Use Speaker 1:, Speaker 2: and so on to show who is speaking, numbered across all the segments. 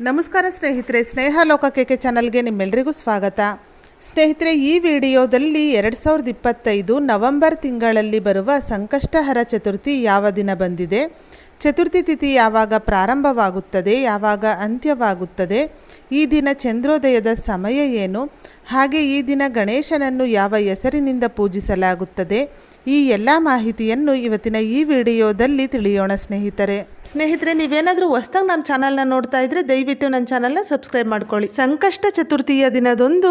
Speaker 1: ನಮಸ್ಕಾರ ಸ್ನೇಹಿತರೆ, ಸ್ನೇಹ ಲೋಕ ಕೆಕೆ ಚಾನಲ್ಗೆ ನಿಮ್ಮೆಲ್ಲರಿಗೂ ಸ್ವಾಗತ. ಸ್ನೇಹಿತರೆ, ಈ ವಿಡಿಯೋದಲ್ಲಿ ಎರಡು ಸಾವಿರದ ಇಪ್ಪತ್ತೈದು ನವೆಂಬರ್ ತಿಂಗಳಲ್ಲಿ ಬರುವ ಸಂಕಷ್ಟಹರ ಚತುರ್ಥಿ ಯಾವ ದಿನ ಬಂದಿದೆ? ಚತುರ್ಥಿ ತಿಥಿ ಯಾವಾಗ ಪ್ರಾರಂಭವಾಗುತ್ತದೆ? ಯಾವಾಗ ಅಂತ್ಯವಾಗುತ್ತದೆ? ಈ ದಿನ ಚಂದ್ರೋದಯದ ಸಮಯ ಏನು? ಹಾಗೆ ಈ ದಿನ ಗಣೇಶನನ್ನು ಯಾವ ಹೆಸರಿನಿಂದ ಪೂಜಿಸಲಾಗುತ್ತದೆ? ಈ ಎಲ್ಲ ಮಾಹಿತಿಯನ್ನು ಇವತ್ತಿನ ಈ ವಿಡಿಯೋದಲ್ಲಿ ತಿಳಿಯೋಣ ಸ್ನೇಹಿತರೆ. ಸ್ನೇಹಿತರೆ, ನೀವೇನಾದರೂ ಹೊಸ್ದಾಗಿ ನಮ್ಮ ಚಾನಲ್ನ ನೋಡ್ತಾ ಇದ್ರೆ ದಯವಿಟ್ಟು ನನ್ನ ಚಾನಲ್ನ ಸಬ್ಸ್ಕ್ರೈಬ್ ಮಾಡ್ಕೊಳ್ಳಿ. ಸಂಕಷ್ಟ ಚತುರ್ಥಿಯ ದಿನದೊಂದು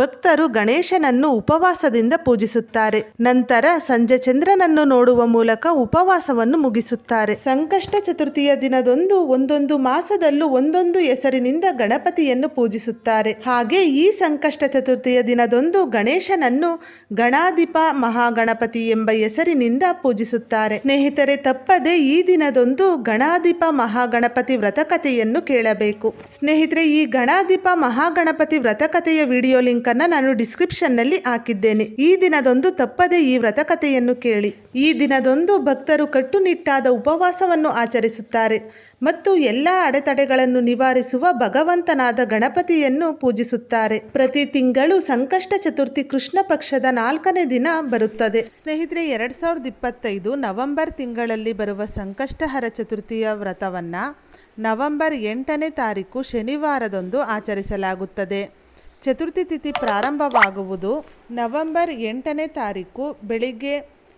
Speaker 1: ಭಕ್ತರು ಗಣೇಶನನ್ನು ಉಪವಾಸದಿಂದ ಪೂಜಿಸುತ್ತಾರೆ. ನಂತರ ಸಂಜೆ ಚಂದ್ರನನ್ನು ನೋಡುವ ಮೂಲಕ ಉಪವಾಸವನ್ನು ಮುಗಿಸುತ್ತಾರೆ. ಸಂಕಷ್ಟ ಚತುರ್ಥಿಯ ದಿನದೊಂದು ಒಂದೊಂದು ಮಾಸದಲ್ಲೂ ಒಂದೊಂದು ಹೆಸರಿನಿಂದ ಗಣಪತಿಯನ್ನು ಪೂಜಿಸುತ್ತಾರೆ. ಹಾಗೆ ಈ ಸಂಕಷ್ಟ ಚತುರ್ಥಿಯ ದಿನದೊಂದು ಗಣೇಶನನ್ನು ಗಣಾಧಿಪ ಮಹಾಗಣಪತಿ ಎಂಬ ಹೆಸರಿನಿಂದ ಪೂಜಿಸುತ್ತಾರೆ. ಸ್ನೇಹಿತರೆ, ತಪ್ಪದೆ ಈ ದಿನದೊಂದು ಗಣಾಧಿಪ ಮಹಾಗಣಪತಿ ವ್ರತಕಥೆಯನ್ನು ಕೇಳಬೇಕು. ಸ್ನೇಹಿತರೆ, ಈ ಗಣಾಧಿಪ ಮಹಾಗಣಪತಿ ವ್ರತಕಥೆಯ ವಿಡಿಯೋ ಲಿಂಕ್ ಅನ್ನ ನಾನು ಡಿಸ್ಕ್ರಿಪ್ಷನ್ನಲ್ಲಿ ಹಾಕಿದ್ದೇನೆ. ಈ ದಿನದೊಂದು ತಪ್ಪದೆ ಈ ವ್ರತಕಥೆಯನ್ನು ಕೇಳಿ. ಈ ದಿನದೊಂದು ಭಕ್ತರು ಕಟ್ಟುನಿಟ್ಟಾದ ಉಪವಾಸವನ್ನು ಆಚರಿಸುತ್ತಾರೆ. ಮತ್ತು ಎಲ್ಲ ಅಡೆತಡೆಗಳನ್ನು ನಿವಾರಿಸುವ ಭಗವಂತನಾದ ಗಣಪತಿಯನ್ನು ಪೂಜಿಸುತ್ತಾರೆ. ಪ್ರತಿ ತಿಂಗಳು ಸಂಕಷ್ಟ ಚತುರ್ಥಿ ಕೃಷ್ಣ ಪಕ್ಷದ ನಾಲ್ಕನೇ ದಿನ ಬರುತ್ತದೆ. ಸ್ನೇಹಿತರೆ, ಎರಡ್ ಸಾವಿರದ ಇಪ್ಪತ್ತೈದು ನವೆಂಬರ್ ತಿಂಗಳಲ್ಲಿ ಬರುವ ಸಂಕಷ್ಟಹರ ಚತುರ್ಥಿಯ ವ್ರತವನ್ನ ನವೆಂಬರ್ ಎಂಟನೇ ತಾರೀಕು ಶನಿವಾರದಂದು ಆಚರಿಸಲಾಗುತ್ತದೆ. ಚತುರ್ಥಿ ತಿಥಿ ಪ್ರಾರಂಭವಾಗುವುದು ನವೆಂಬರ್ ಎಂಟನೇ ತಾರೀಕು ಬೆಳಿಗ್ಗೆ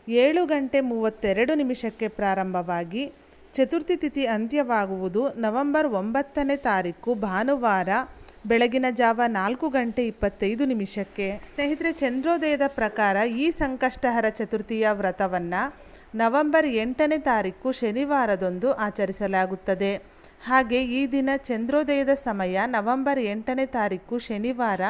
Speaker 1: ಏಳು ಗಂಟೆ ಮೂವತ್ತೆರಡು ನಿಮಿಷಕ್ಕೆ ಪ್ರಾರಂಭವಾಗಿ ಚತುರ್ಥಿ ತಿಥಿ ಅಂತ್ಯವಾಗುವುದು ನವೆಂಬರ್ ಒಂಬತ್ತನೇ ತಾರೀಕು ಭಾನುವಾರ ಬೆಳಗಿನ ಜಾವ ನಾಲ್ಕು ಗಂಟೆ ಇಪ್ಪತ್ತೈದು ನಿಮಿಷಕ್ಕೆ. ಸ್ನೇಹಿತರೆ, ಚಂದ್ರೋದಯದ ಪ್ರಕಾರ ಈ ಸಂಕಷ್ಟಹರ ಚತುರ್ಥಿಯ ವ್ರತವನ್ನು ನವೆಂಬರ್ ಎಂಟನೇ ತಾರೀಕು ಶನಿವಾರದಂದು ಆಚರಿಸಲಾಗುತ್ತದೆ. ಹಾಗೆ ಈ ದಿನ ಚಂದ್ರೋದಯದ ಸಮಯ ನವೆಂಬರ್ ಎಂಟನೇ ತಾರೀಕು ಶನಿವಾರ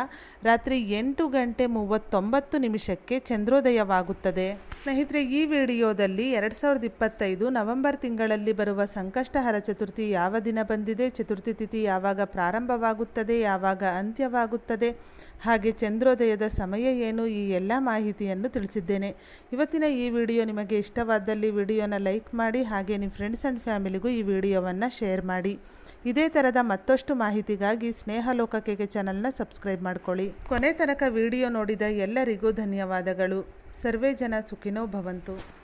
Speaker 1: ರಾತ್ರಿ ಎಂಟು ಗಂಟೆ ಮೂವತ್ತೊಂಬತ್ತು ನಿಮಿಷಕ್ಕೆ ಚಂದ್ರೋದಯವಾಗುತ್ತದೆ. ಸ್ನೇಹಿತರೆ, ಈ ವಿಡಿಯೋದಲ್ಲಿ ಎರಡು ಸಾವಿರದ ಇಪ್ಪತ್ತೈದು ನವೆಂಬರ್ ತಿಂಗಳಲ್ಲಿ ಬರುವ ಸಂಕಷ್ಟಹರ ಚತುರ್ಥಿ ಯಾವ ದಿನ ಬಂದಿದೆ, ಚತುರ್ಥಿ ತಿಥಿ ಯಾವಾಗ ಪ್ರಾರಂಭವಾಗುತ್ತದೆ, ಯಾವಾಗ ಅಂತ್ಯವಾಗುತ್ತದೆ, ಹಾಗೆ ಚಂದ್ರೋದಯದ ಸಮಯ ಏನು ಈ ಎಲ್ಲ ಮಾಹಿತಿಯನ್ನು ತಿಳಿಸಿದ್ದೇನೆ. ಇವತ್ತಿನ ಈ ವಿಡಿಯೋ ನಿಮಗೆ ಇಷ್ಟವಾದಲ್ಲಿ ವಿಡಿಯೋನ ಲೈಕ್ ಮಾಡಿ ಹಾಗೆ ನಿಮ್ಮ ಫ್ರೆಂಡ್ಸ್ ಆ್ಯಂಡ್ ಫ್ಯಾಮಿಲಿಗೂ ಈ ವಿಡಿಯೋವನ್ನು ಶೇರ್ ಮಾಡಿ. ಇದೇ ಥರದ ಮತ್ತಷ್ಟು ಮಾಹಿತಿಗಾಗಿ ಸ್ನೇಹಲೋಕಕ್ಕೆ ಚಾನಲ್ನ ಸಬ್ಸ್ಕ್ರೈಬ್ ಮಾಡ್ಕೊಳ್ಳಿ. ಕೊನೆ ತನಕ ವಿಡಿಯೋ ನೋಡಿದ ಎಲ್ಲರಿಗೂ ಧನ್ಯವಾದಗಳು. ಸರ್ವೇ ಜನ ಸುಖಿನೋ ಭವಂತು.